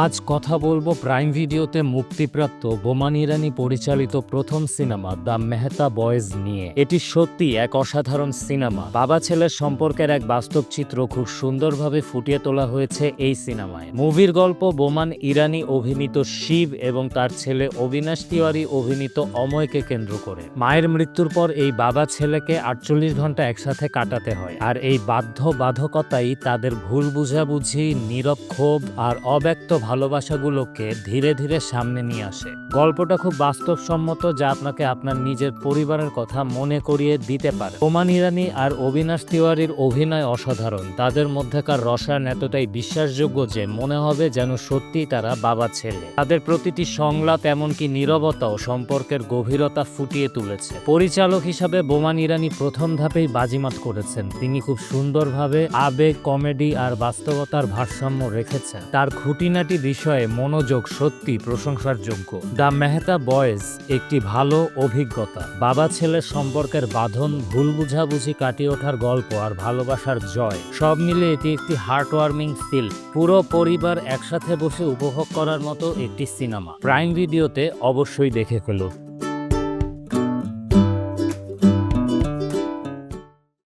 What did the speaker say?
আজ কথা বলব প্রাইম ভিডিওতে মুক্তিপ্রাপ্ত বোমান ইরানি পরিচালিত প্রথম সিনেমা দ্য মেহতা বয়েজ নিয়ে। এটি সত্যি এক অসাধারণ সিনেমা। বাবা ছেলের সম্পর্কের এক বাস্তব চিত্র খুব সুন্দরভাবে ফুটিয়ে তোলা হয়েছে এই সিনেমায়। মুভির গল্প বোমান ইরানি অভিনীত শিব এবং তার ছেলে অবিনাশ তিওয়ারি অভিনীত অময়কে কেন্দ্র করে। মায়ের মৃত্যুর পর এই বাবা ছেলেকে আটচল্লিশ ঘণ্টা একসাথে কাটাতে হয়। আর এই বাধ্য বাধকতাই তাদের ভুল বুঝাবুঝি, নীরব ক্ষোভ আর অব্যক্ত ভালোবাসাগুলোকে ধীরে ধীরে সামনে নিয়ে আসে। গল্পটা খুব বাস্তবসম্মত যা আপনাকে আপনার নিজের পরিবারের কথা মনে করিয়ে দিতে পারে। ওমান ইরানি আর অবিনাশ তিওয়ারির অভিনয় অসাধারণ। তাদের মধ্যেকার রসায়ন এতটাই বিশ্বাসযোগ্য যে মনে হবে যেন সত্যিই তারা বাবা ছেলে। তাদের প্রতিটি সংলাপ এমনকি নীরবতাও সম্পর্কের গভীরতা ফুটিয়ে তুলেছে। পরিচালক হিসাবে বোমান ইরানি প্রথম ধাপেই বাজিমাত করেছেন। তিনি খুব সুন্দরভাবে আবেগ, কমেডি আর বাস্তবতার ভারসাম্য রেখেছেন। তার খুঁটিনাটি বিষয়ে মনোযোগ সত্যি প্রশংসার যোগ্য দ্য মেহতা বয়েজ একটি ভালো অভিজ্ঞতা। বাবা ছেলের সম্পর্কের বাঁধন, ভুল বুঝাবুঝি কাটিয়ে ওঠার গল্প আর ভালোবাসার জয়, সব মিলে এটি একটি হার্টওয়ার্মিং ফিল পুরো পরিবার একসাথে বসে উপভোগ করার মতো একটি সিনেমা। প্রাইম ভিডিওতে অবশ্যই দেখে ফেলুন